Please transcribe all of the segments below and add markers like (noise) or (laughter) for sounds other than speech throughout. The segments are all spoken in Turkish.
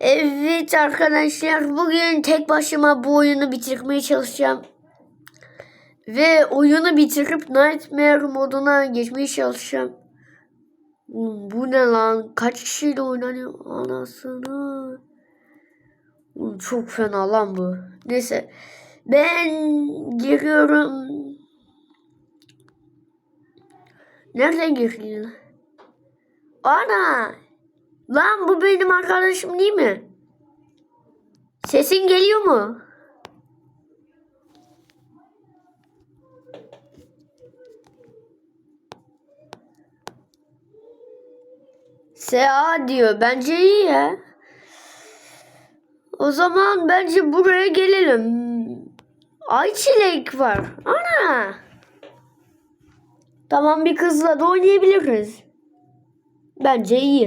Evet arkadaşlar bugün tek başıma bu oyunu bitirmeye çalışacağım. Ve oyunu bitirip Nightmare moduna geçmeye çalışacağım. Bu ne lan? Kaç kişiyle oynanıyor? Anasını. Çok fena lan bu. Neyse. Ben giriyorum. Nereden girdin? Ana! Lan bu benim arkadaşım değil mi? Sesin geliyor mu? SA diyor. Bence iyi ya. O zaman bence buraya gelelim. Ayçilek var. Ana. Tamam bir kızla da oynayabiliriz. Bence iyi.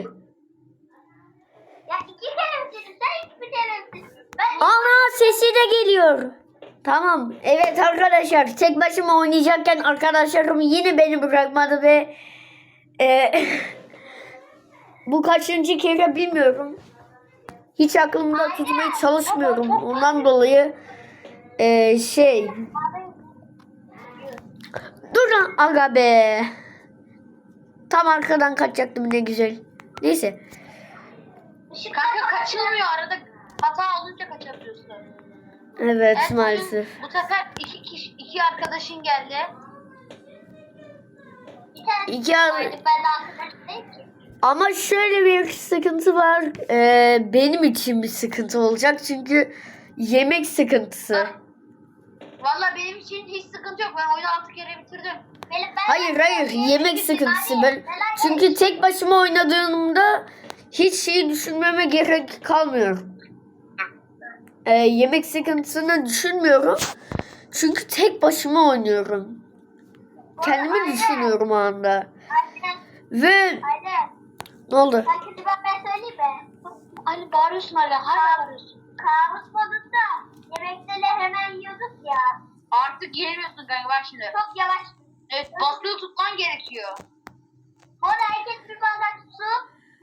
Ya iki kere misin? Sen iki kere misin? Ben Ana sesi de geliyor. Tamam. Evet arkadaşlar tek başıma oynayacakken arkadaşlarım yine beni bırakmadı ve e, (laughs) bu kaçıncı kere bilmiyorum. Hiç aklımda tutmaya çalışmıyorum. Ondan dolayı e, şey dur aga be. Tam arkadan kaçacaktım ne güzel. Neyse. Kanka kaçılmıyor arada hata olunca kaçabiliyorsun. Evet Evet, maalesef. Bu sefer iki kişi, iki arkadaşın geldi. bir tane İki ar- vardı. Ben de arkadaş değil ki. Ama şöyle bir sıkıntı var. Ee, benim için bir sıkıntı olacak. Çünkü yemek sıkıntısı. Valla benim için hiç sıkıntı yok. Ben oyunu altı kere bitirdim. Benim, ben Hayır hayır yemek sıkıntısı. Ben, çünkü tek başıma oynadığımda hiç şey düşünmeme gerek kalmıyor. Ee, yemek sıkıntısını düşünmüyorum. Çünkü tek başıma oynuyorum. Kendimi düşünüyorum o anda. Ve ne oldu? Ben kötü ben ben söyleyeyim mi? Ali bağırıyorsun hala. Hala bağırıyorsun. Kabus modunda yemekleri hemen yiyorduk ya. Artık yiyemiyorsun kanka bak şimdi. Çok yavaş. Evet basılı tutman gerekiyor. Sonra herkes bir bardak su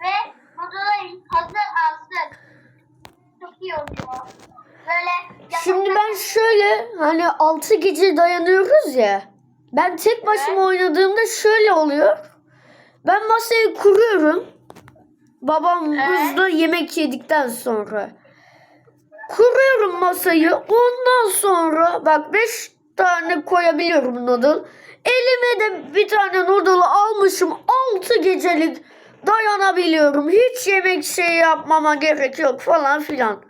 ve noodle'ı hazır alsın. Çok iyi oluyor. Böyle Şimdi ben şöyle hani 6 gece dayanıyoruz ya. Ben tek başıma oynadığımda şöyle oluyor. Ben masayı kuruyorum. Babam hızlı yemek yedikten sonra. Kuruyorum masayı. Ondan sonra bak 5 tane koyabiliyorum noodle. Elime de bir tane noodle almışım. 6 gecelik dayanabiliyorum. Hiç yemek şey yapmama gerek yok falan filan.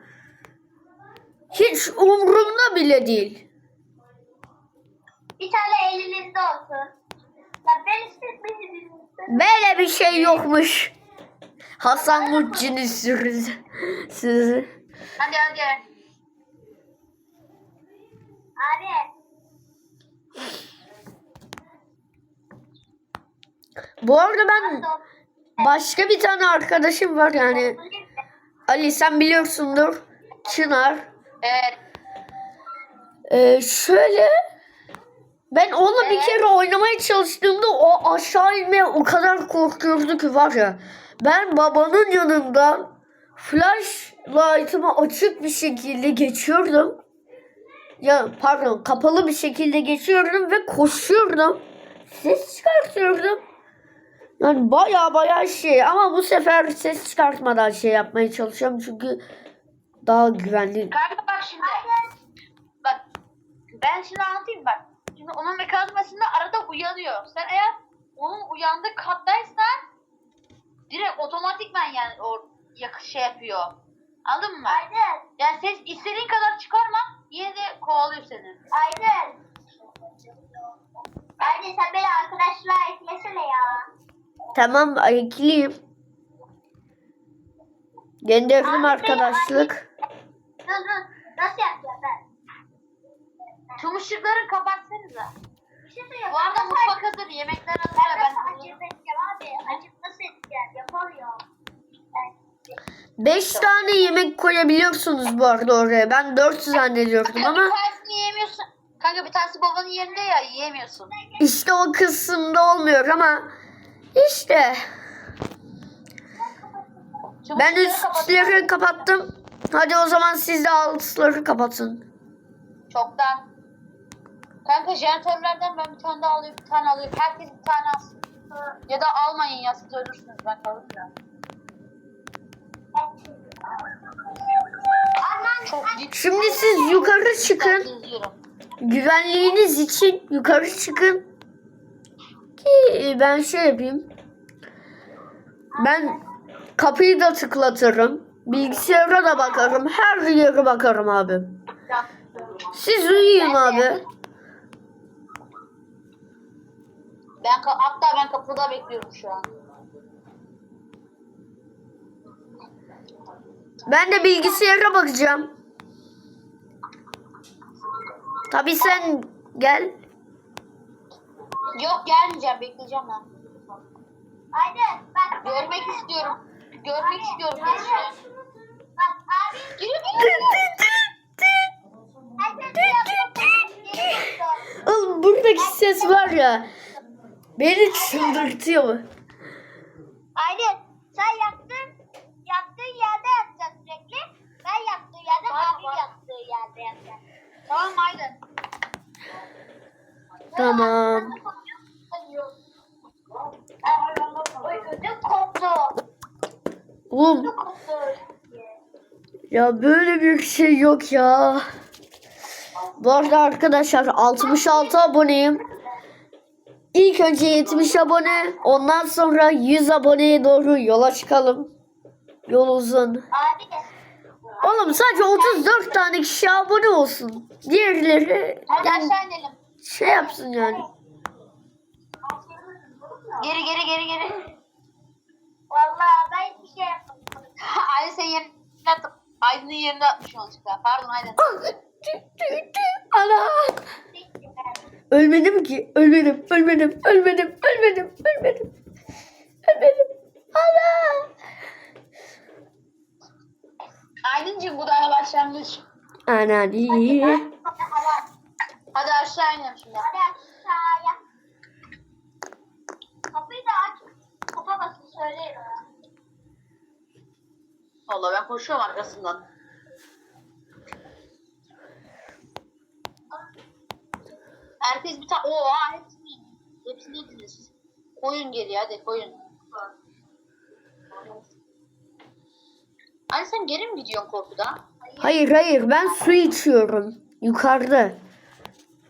Hiç umurumda bile değil. bir tane elinizde olsun. Ya ben istedim. Böyle bir şey yokmuş. Hasan Mutçin'i sürüz. Sizi. Hadi hadi. Abi. Bu arada ben başka bir tane arkadaşım var yani. Ali sen biliyorsundur. Çınar. Evet. Ee, şöyle ben onunla bir Evet. kere oynamaya çalıştığımda o aşağı inmeye o kadar korkuyordu ki var ya. Ben babanın yanından flashlight'ımı açık bir şekilde geçiyordum. Ya pardon kapalı bir şekilde geçiyordum ve koşuyordum. Ses çıkartıyordum. Yani baya baya şey ama bu sefer ses çıkartmadan şey yapmaya çalışıyorum çünkü daha güvenli. Kanka bak şimdi. Bak. Ben şimdi anlatayım bak. Şimdi onun mekanizmasında arada uyanıyor. Sen eğer onun uyandığı kattaysan direkt otomatikman yani o yakı şey yapıyor. Anladın mı? Aynen. Yani ses istediğin kadar çıkarma yine de kovalıyor seni. Aynen. Aynen sen beni arkadaşlığa eklesene ya. Tamam ekleyeyim. Gönderdim Abi, arkadaşlık. Nasıl yapacağım ben? Tüm ışıkları kapatsanıza. Bir şey. Bu arada mutfak hazır. Yemekler hazır. Ben Ben acı edeceğim abi? Acı nasıl edeceğim? Yapamıyorum. Ben- 5 tane yemek koyabiliyorsunuz bu arada oraya. Ben 4 zannediyordum Kanka ama bir tanesini yiyemiyorsun. Kanka bir tanesi babanın yerinde ya yiyemiyorsun. işte o kısımda olmuyor ama işte Çabuk Ben kapat. üstleri kapattım. Hadi o zaman siz de altları kapatın. Çoktan. Kanka jeneratörlerden ben bir tane daha alayım, bir tane alayım. Herkes bir tane alsın. Ya da almayın ya siz ölürsünüz ben kalırım ya. Çok. Şimdi siz yukarı çıkın. Güvenliğiniz için yukarı çıkın. Ki ben şey yapayım. Ben kapıyı da tıklatırım. Bilgisayara da bakarım. Her yere bakarım abi. Siz uyuyun abi. Ben hatta ben kapıda bekliyorum şu an. Ben de bilgisayara bakacağım. Tabii sen gel. Yok gelmeyeceğim bekleyeceğim ben. Aynen. Bak. Görmek istiyorum. Görmek istiyorum gençler. Bak abi. Herkes Oğlum buradaki ses var ya. Beni çıldırtıyor. Aynen. Sen yattın. Yattığın yerde yatacaksın sürekli. Ben yattığım yerde, Tamam, abi tamam. yattığı yerde yatacak. Tamam aynen. Tamam. Oy Oğlum ya böyle bir şey yok ya. Bu arada arkadaşlar 66 aboneyim. İlk önce 70 abone, ondan sonra 100 aboneye doğru yola çıkalım. Yol uzun. Oğlum sadece 34 tane kişi abone olsun. Diğerleri yani şey yapsın yani. Geri geri geri geri. Vallahi ben hiçbir şey yapmadım. Aydın senin yerine attım. Aydın'ın yerine atmış yanlışlıkla. Pardon Aydın. Ana. Ölmedim ki. Ölmedim. Ölmedim. Ölmedim. Ölmedim. Ölmedim. Ölmedim. Allah. Aydıncığım bu daha başlangıç. Ana diye. Hadi aşağı inelim şimdi. Hadi aşağıya. Kapıyı da aç. Kapamasın söyleyin ona. Valla ben koşuyorum arkasından. Herkes bir tane... Oha hepsini. Hepsini yediniz. Koyun geriye hadi koyun. Anne sen geri mi gidiyorsun korkudan? Hayır hayır ben su içiyorum. Yukarıda.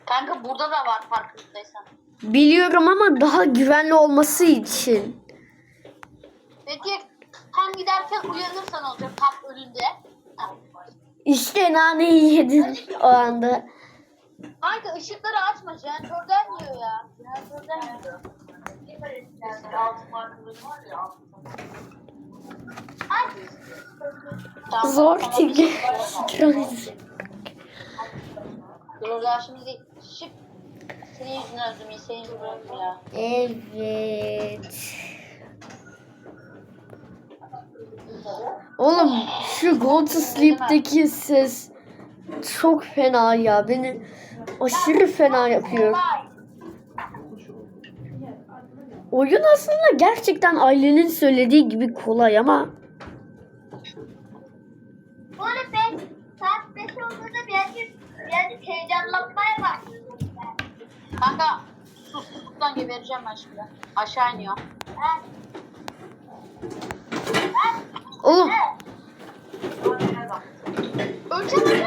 Kanka burada da var farkındaysan. Biliyorum ama daha güvenli olması için. Peki tam giderken uyanırsan olacak tam önünde. İşte naneyi yedin o anda. Kanka ışıkları açma jeneratörden yiyor ya. Jeneratörden. Tamam, Zor çünkü. Dur daha şimdi. Şıp. Senin yüzünden öldüm ya. Senin yüzünden öldüm ya. Evet. Oğlum şu Go to Sleep'teki ses çok fena ya. Beni aşırı fena yapıyor. Oyun aslında gerçekten ailenin söylediği gibi kolay ama Böyle ben saat 5 olduğunda birazcık, birazcık heyecanlanmaya başladım ben. Kanka susuzluktan gebereceğim ben şimdi. Aşağı iniyor. Ben, ben, oğlum öleceğim.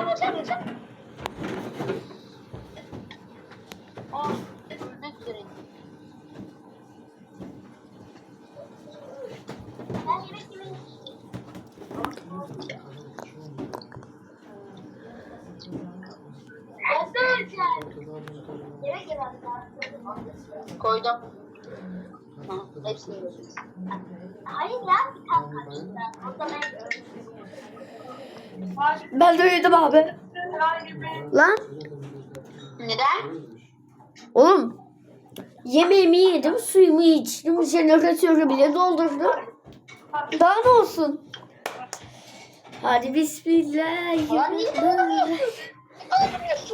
Yemek yemem lazım. Koydum. Hı, hepsini yiyeceğiz. Hayır ya bir tane kaçtı. O da ben de uyudum abi. Lan Neden? oğlum yemeğimi yedim, suyumu içtim, jeneratörü bile doldurdum. Daha ne olsun? Hadi bismillahirrahmanirrahim.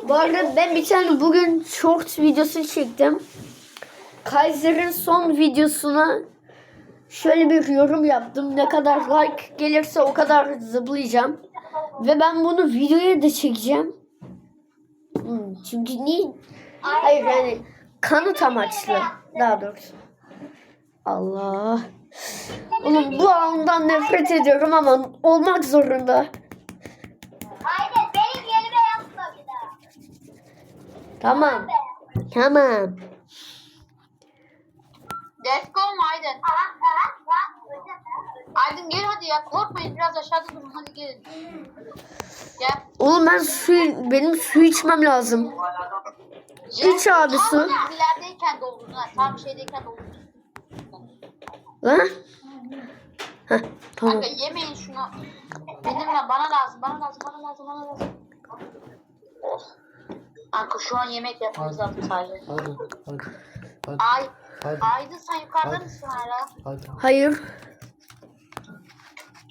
Bu arada ben bir tane bugün short videosu çektim. Kaiser'in son videosuna şöyle bir yorum yaptım. Ne kadar like gelirse o kadar zıplayacağım. Ve ben bunu videoya da çekeceğim. Hmm, Çünkü niye? Hayır yani kanıt amaçlı. Daha doğrusu. Allah. Oğlum bu andan nefret ediyorum ama olmak zorunda. Aynen benim yerime yapma bir daha. Tamam. Tamam. Let's go mu Aydın? Aha aha aha. Hocam, Aydın gel hadi ya korkmayın biraz aşağıda durun hadi gelin. Gel. Oğlum ben su benim su içmem lazım. İç abi su. Ama ilerideyken doldurdun ha. Tam şeydeyken doldurdun. Lan. Heh, tamam. Kanka yemeyin şunu. Benim ben bana lazım bana lazım bana lazım bana lazım. Oh. Kanka şu an yemek yapmamız lazım sadece. Hadi, hadi, hadi, Ay. hadi, Aydın sen yukarıda Hadi. mısın hala? hadi. Hayır.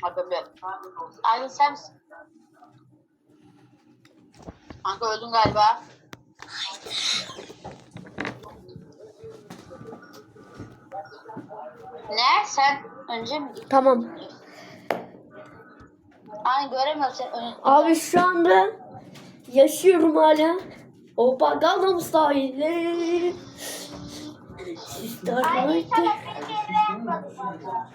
Hadi be. Aydın sen misin? Kanka öldün galiba. Ne? Sen önce mi? Tamam. Ay göremiyorum sen önce. Abi şu anda yaşıyorum hala. O Gangnam Style. Sister Aynen Night. sana benim yerime yapmadın valla.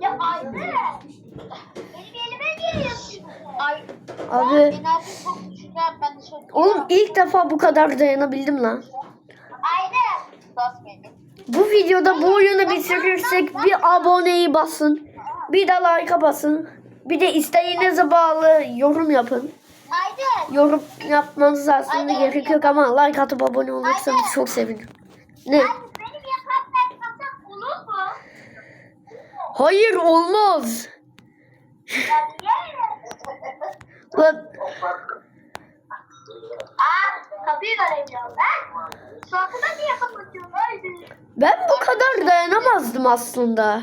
Ya Aydın. Benim yerime geliyorsun. Ay. Abi çok ben de oğlum ilk defa bu kadar dayanabildim lan. Aydın. Bu videoda bu oyunu bitirirsek bir aboneyi basın. Bir de like'a basın. Bir de isteğinize bağlı yorum yapın. Aydın. Yorum yapmanız aslında gerek yok ama like atıp abone olursanız çok sevinirim. Ne? Aydın benim yatakta yapmasam olur mu? Hayır olmaz. (laughs) Lan Aa kapıyı göremiyorum ben. Şarkıda niye kapatıyorsun Aydın? ben bu kadar dayanamazdım aslında.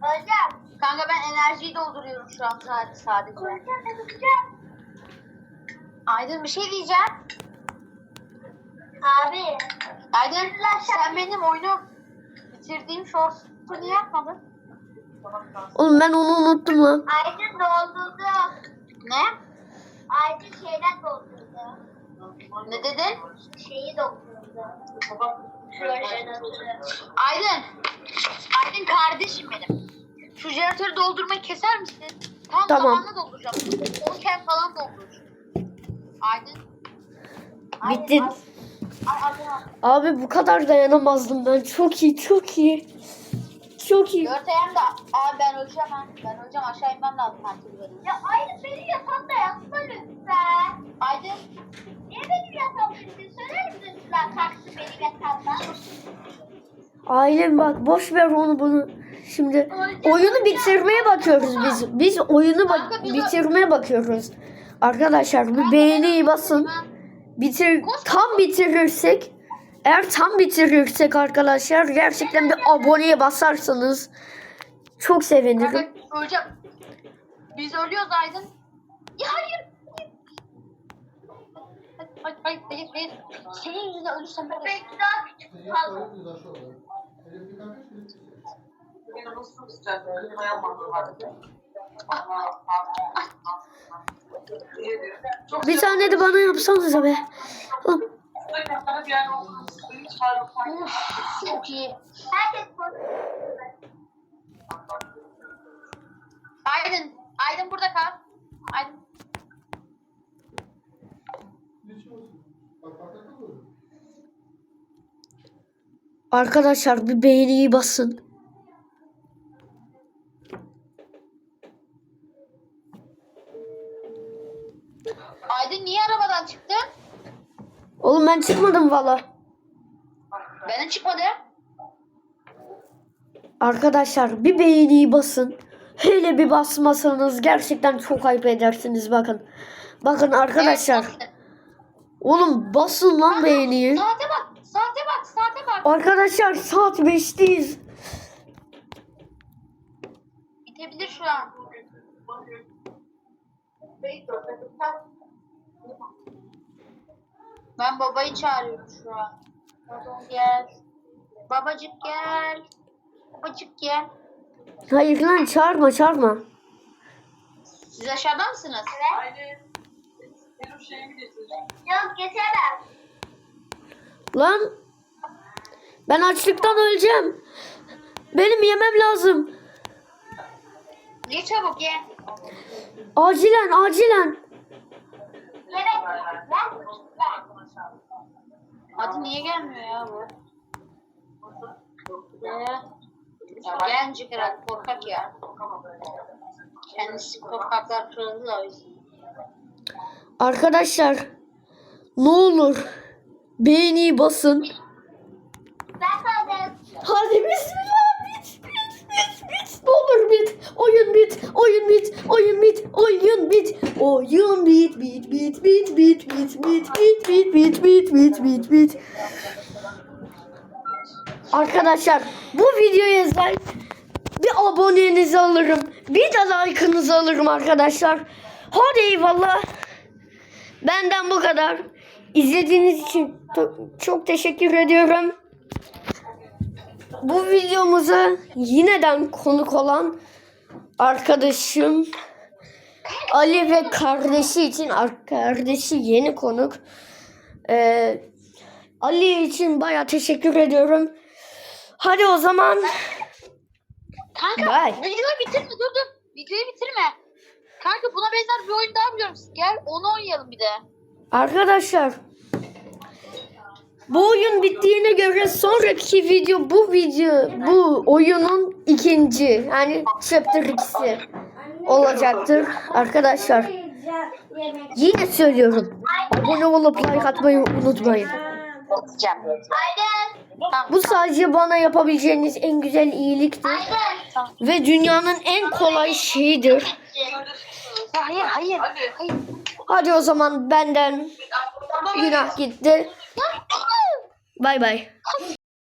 Hocam. Kanka ben enerjiyi dolduruyorum şu an sadece. sadece. Yapacağım? Aydın bir şey diyeceğim. Abi. Aydın sen benim oyunu bitirdiğim shorts'u niye yapmadın? Oğlum ben onu unuttum lan. Aydın doldurdu. Ne? Aydın şeyden doldurdu. Ne dedin? Şeyi doldurdu. Aydın. Aydın kardeşim benim. Şu jeneratörü doldurmayı keser misin? Tam Tamam. zamanla dolduracağım. 10 kere falan dolduracağım. Aydın. Bitti. Abi bu kadar dayanamazdım ben. Çok iyi, çok iyi. Çok iyi. Örteyem de. Abi ben öleceğim ha. Ben öleceğim aşağı inmem lazım her türlü benim. Ya Aydın benim yatağımda yatma lütfen. Aydın. Niye benim yatağımda lütfen? Söyler misin lütfen kalksın benim yatağımdan? Ailem bak boş ver onu bunu. Şimdi oyunu bitirmeye bakıyoruz biz. Biz oyunu bak bitirmeye bakıyoruz. Arkadaşlar bir beğeniyi basın. Bitir tam bitirirsek eğer tam bitirirsek arkadaşlar gerçekten bir aboneye basarsanız çok Kanka sevinirim. öleceğim. Biz ölüyoruz Aydın. Ya hayır. Hayır hayır hayır hayır. Senin yüzünden ölürsem ben Belki daha küçük kaldı. Bir tane de bana yapsanıza be. Çok iyi. Herkes. Aydın. Aydın burada kal. Aydın. Arkadaşlar bir beğeniyi basın. Aydın niye arabadan çıktı? Oğlum ben çıkmadım valla. Benim çıkmadı. Arkadaşlar bir beğeniyi basın. Hele bir basmasanız gerçekten çok ayıp edersiniz bakın. Bakın arkadaşlar. Evet, Oğlum basın lan beğeniyi. Saate bak. Saate bak. Saate bak. Arkadaşlar saat 5'teyiz. Bitebilir şu an. Ben babayı çağırıyorum şu an. Babam gel. Babacık gel. açık ki. Hayır lan çağırma çağırma. Siz aşağıda mısınız? Evet. Yok getiremem. Lan ben açlıktan öleceğim. Benim yemem lazım. Ye çabuk ye. Acilen acilen. Yemek. Ben Hadi niye gelmiyor ya bu? Ee, ya gelecek herhalde korkak ya. Kendisi korkaklar kralı da o yüzden. Arkadaşlar ne olur beğeni basın. Hadi bismillah bit bit bit olur bit. Oyun bit. Oyun bit. Oyun bit. Oyun bit. Oyun bit bit bit bit bit bit bit bit bit bit bit bit bit bit. Arkadaşlar bu videoya like bir abonenizi alırım. Bir de like'ınızı alırım arkadaşlar. Hadi eyvallah. Benden bu kadar. İzlediğiniz için çok teşekkür ediyorum. Bu videomuza yineden konuk olan arkadaşım Ali ve kardeşi için ar- kardeşi yeni konuk. Ee, Ali için baya teşekkür ediyorum. Hadi o zaman Kanka Bye. videoyu bitirme dur dur. Videoyu bitirme. Kanka buna benzer bir oyun daha biliyorum. Gel onu oynayalım bir de. arkadaşlar bu oyun bittiğine göre sonraki video bu video bu oyunun ikinci yani chapter 2'si olacaktır arkadaşlar. Yine söylüyorum. Abone olup like atmayı unutmayın. Bu sadece bana yapabileceğiniz en güzel iyiliktir. Ve dünyanın en kolay şeyidir. Hayır hayır. Hayır. Hadi o zaman benden günah gitti. Bay bay.